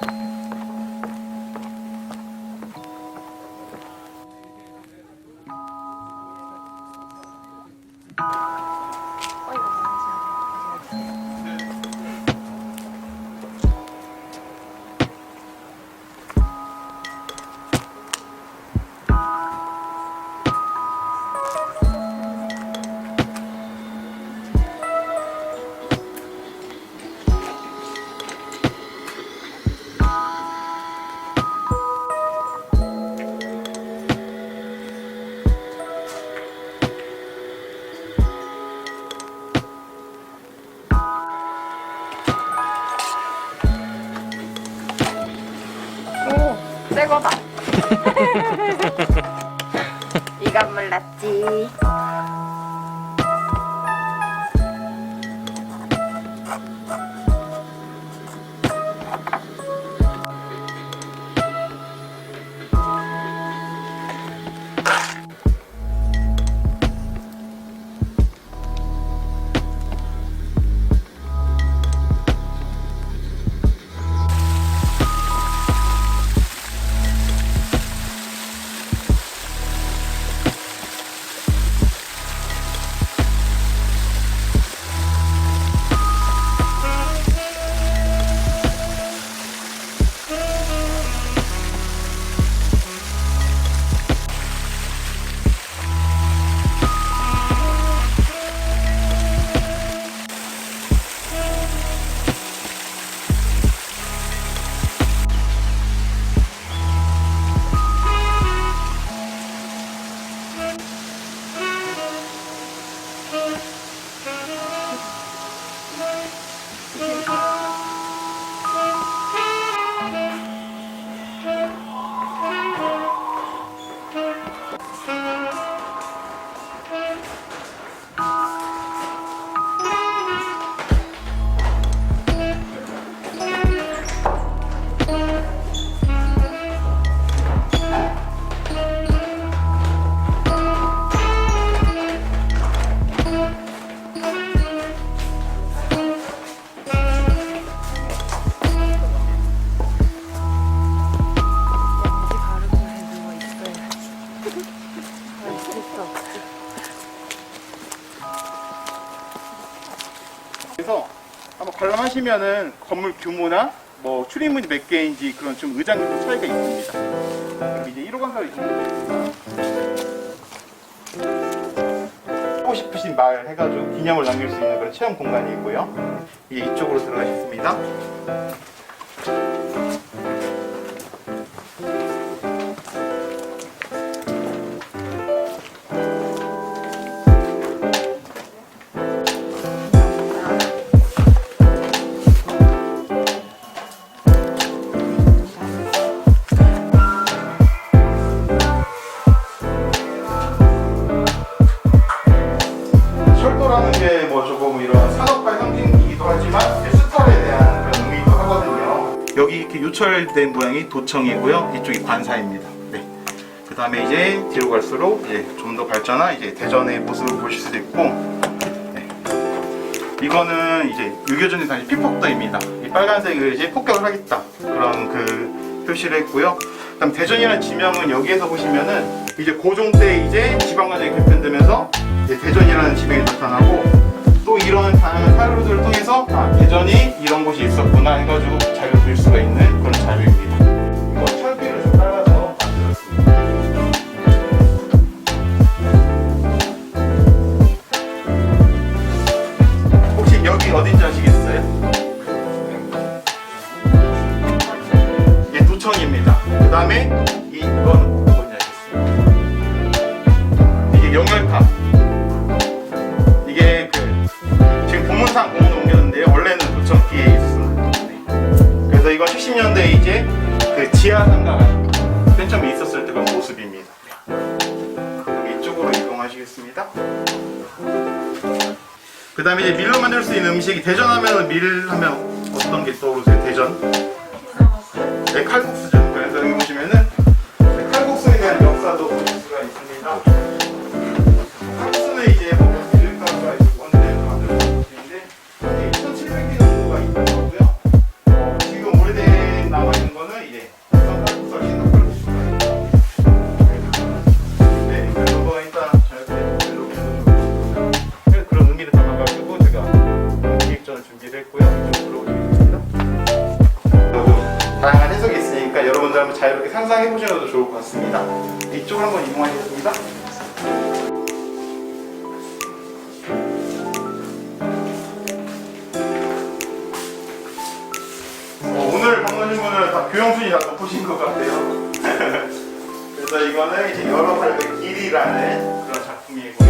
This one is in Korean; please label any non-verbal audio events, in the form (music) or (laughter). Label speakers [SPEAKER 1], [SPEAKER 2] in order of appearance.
[SPEAKER 1] 오, 새 거다. (laughs) (laughs) 이건 몰랐지.
[SPEAKER 2] 그래서 한번 관람하시면은 건물 규모나 뭐 출입문이 몇 개인지 그런 좀 의장님 차이가 있습니다. 그럼 이제 1호 건설 있습니다. 하고 싶으신 말 해가지고 기념을 남길 수 있는 그런 체험 공간이 있고요. 이제 이쪽으로 들어가셨습니다. 철도라는 게 뭐 조금 이런 산업화 상징이기도 하지만 스탈에 대한 그런 의미도 하거든요. 여기 이렇게 요철된 모양이 도청이고요. 이쪽이 관사입니다. 네. 그 다음에 이제 뒤로 갈수록 이제 좀 더 발전한 이제 대전의 모습을 보실 수도 있고, 네. 이거는 이제 유교전에 당시 피폭도입니다. 이 빨간색을 이제 폭격을 하겠다 그런 그 표시를 했고요. 그다음 대전이라는 지명은 여기에서 보시면은 이제 고종 때 이제 지방관장이 개편되면서 대전이라는 지명이 나타나고 또 이런 다양한 사료들을 통해서 아 대전이 이런 곳이 있었구나 해가지고 자료를 볼 수가 있는 그런 자료입니다. 이동하시겠습니다. 그 다음에 이제 밀로 만들 수 있는 음식이 대전 하면 밀 하면 어떤 게 떠오르세요? 대전? 네, 칼국수죠. 영상을 준비를 했고요. 이쪽으로 올리겠습니다. 다양한 해석이 있으니까 여러분들 한번 자유롭게 상상해 보셔도 좋을 것 같습니다. 이쪽으로 한번 이동하겠습니다. 어, 오늘 방문하신 분은 다 교양순이 다 높으신 것 같아요. (laughs) 그래서 이거는 이제 여러 팔의 길이라는 그런 작품이고